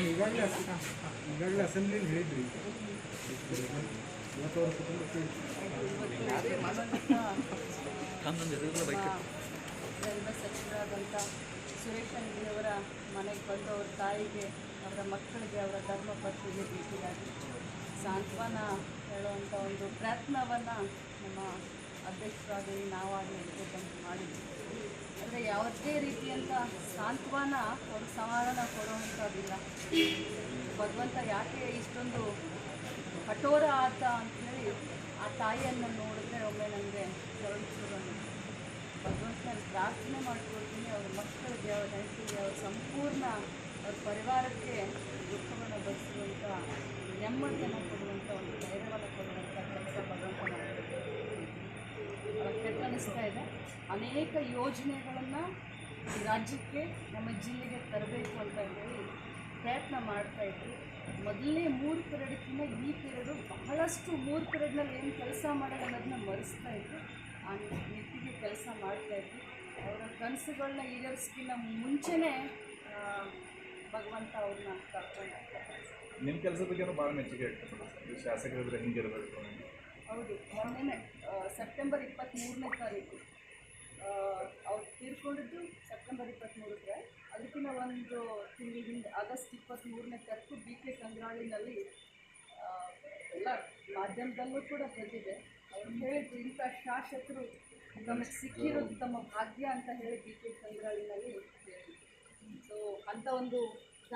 ಈಗಾಗಲೇ ಈಗಾಗಲೇ ಅಸೆಂಬ್ಲಿಲಿ ಹೇಳಿದ್ರಿ. ಇವತ್ತು ಅವರ ಕುಟುಂಬಕ್ಕೆ ಸಚಿವರಾದಂಥ ಸುರೇಶ ಅಂಗಡಿಯವರ ಮನೆಗೆ ಬಂದು ಅವ್ರ ತಾಯಿಗೆ ಅವರ ಮಕ್ಕಳಿಗೆ ಅವರ ಧರ್ಮಪತ್ನಿಗೆ ಭೇಟಿಯಾಗಿ ಸಾಂತ್ವನ ಹೇಳುವಂಥ ಒಂದು ಪ್ರಯತ್ನವನ್ನು ನಮ್ಮ ಅಧ್ಯಕ್ಷರಾಗಿ ನಾವಾಗಿ ಅಂತ ಮಾಡಿದ್ವಿ. ಅಂದರೆ ಯಾವುದೇ ರೀತಿಯಂಥ ಸಾಂತ್ವನ ಅವ್ರ ಸಮಾಧಾನ ಕೊಡುವಂಥದ್ದಿಲ್ಲ ಭಗವಂತ ಯಾಕೆ ಇಷ್ಟೊಂದು ಕಠೋರ ಆತ ಅಂಥೇಳಿ ಆ ತಾಯಿಯನ್ನು ನೋಡಿದ್ರೆ ಒಮ್ಮೆ ನನಗೆ ಶುರು ಭಗವಂತನ ಪ್ರಾರ್ಥನೆ ಮಾಡ್ಕೊಳ್ತೀನಿ, ಅವ್ರ ಮಕ್ಕಳಿಗೆ, ಅವ್ರ ಹೆಂಡತಿಗೆ, ಅವ್ರ ಸಂಪೂರ್ಣ ಅವ್ರ ಪರಿವಾರಕ್ಕೆ ದುಃಖವನ್ನು ಬರೆಸುವಂಥ ನೆಮ್ಮದಿಯನ್ನು ಕೊಡುವಂಥ ಒಂದು ಧೈರ್ಯವನ್ನು ಕೊಡುವಂಥ ಕೆಲಸ ಭಗವಂತ ಕೆಟ್ಟ ಅನಿಸ್ತಾ ಇದೆ. ಅನೇಕ ಯೋಜನೆಗಳನ್ನು ರಾಜ್ಯಕ್ಕೆ, ನಮ್ಮ ಜಿಲ್ಲೆಗೆ ತರಬೇಕು ಅಂತ ಹೇಳಿ ಪ್ರಯತ್ನ ಮಾಡ್ತಾ ಇದ್ವಿ ಮೊದಲನೇ ಮೂರು ಪಿರಿಯಡ್ಕಿಂತ ಈ ಪಿರಿಯಡು ಬಹಳಷ್ಟು ಮೂರು ಪಿರಿಯಡ್ನಲ್ಲಿ ಏನು ಕೆಲಸ ಮಾಡೋದು ಅನ್ನೋದನ್ನ ಮರೆಸ್ತಾ ಇದ್ರು. ಆ ನಿಟ್ಟಿಗೆ ಕೆಲಸ ಮಾಡ್ತಾ ಇದ್ವಿ ಅವರ ಕನಸುಗಳನ್ನ ಈಡೇರಿಸ್ಕಿನ್ನ ಮುಂಚೆನೇ ಭಗವಂತ ಅವ್ರನ್ನ ಕರ್ಕೊಂಡು ನಿಮ್ಮ ಕೆಲಸದ ಬಗ್ಗೆ ಭಾಳ ಮೆಚ್ಚುಗೆ ಶಾಸಕರಿದ್ರೆ ಹಿಂಗಿರಬೇಕು. ಹೌದು. ಮೊನ್ನೆನೆ ಆ, ಸೆಪ್ಟೆಂಬರ್ ಇಪ್ಪತ್ತ್ಮೂರನೇ ತಾರೀಕು. ಅವ್ರು ತೀರ್ಕೊಂಡಿದ್ದು ಸೆಪ್ಟೆಂಬರ್ ಇಪ್ಪತ್ತ್ಮೂರಕ್ಕೆ ಅದಕ್ಕಿಂತ ಒಂದು ತಿಂಗಳ ಹಿಂದೆ, ಆಗಸ್ಟ್ ಇಪ್ಪತ್ತ್ಮೂರನೇ ತಾರೀಕು ಬಿ ಕೆ ಸಂಗ್ರಾಳಿನಲ್ಲಿ ಎಲ್ಲ ಮಾಧ್ಯಮದಲ್ಲೂ ಕೂಡ ಬಂದಿದೆ. ಅವ್ರು ಹೇಳಿದ್ರು ಇಂಥ ಶಾಸಕರು ನಮಗೆ ಸಿಕ್ಕಿರೋದು ತಮ್ಮ ಭಾಗ್ಯ ಅಂತ ಹೇಳಿ ಬಿ ಕೆ ಸಂಗ್ರಾಳಿನಲ್ಲಿ ಸೊ ಅಂಥ ಒಂದು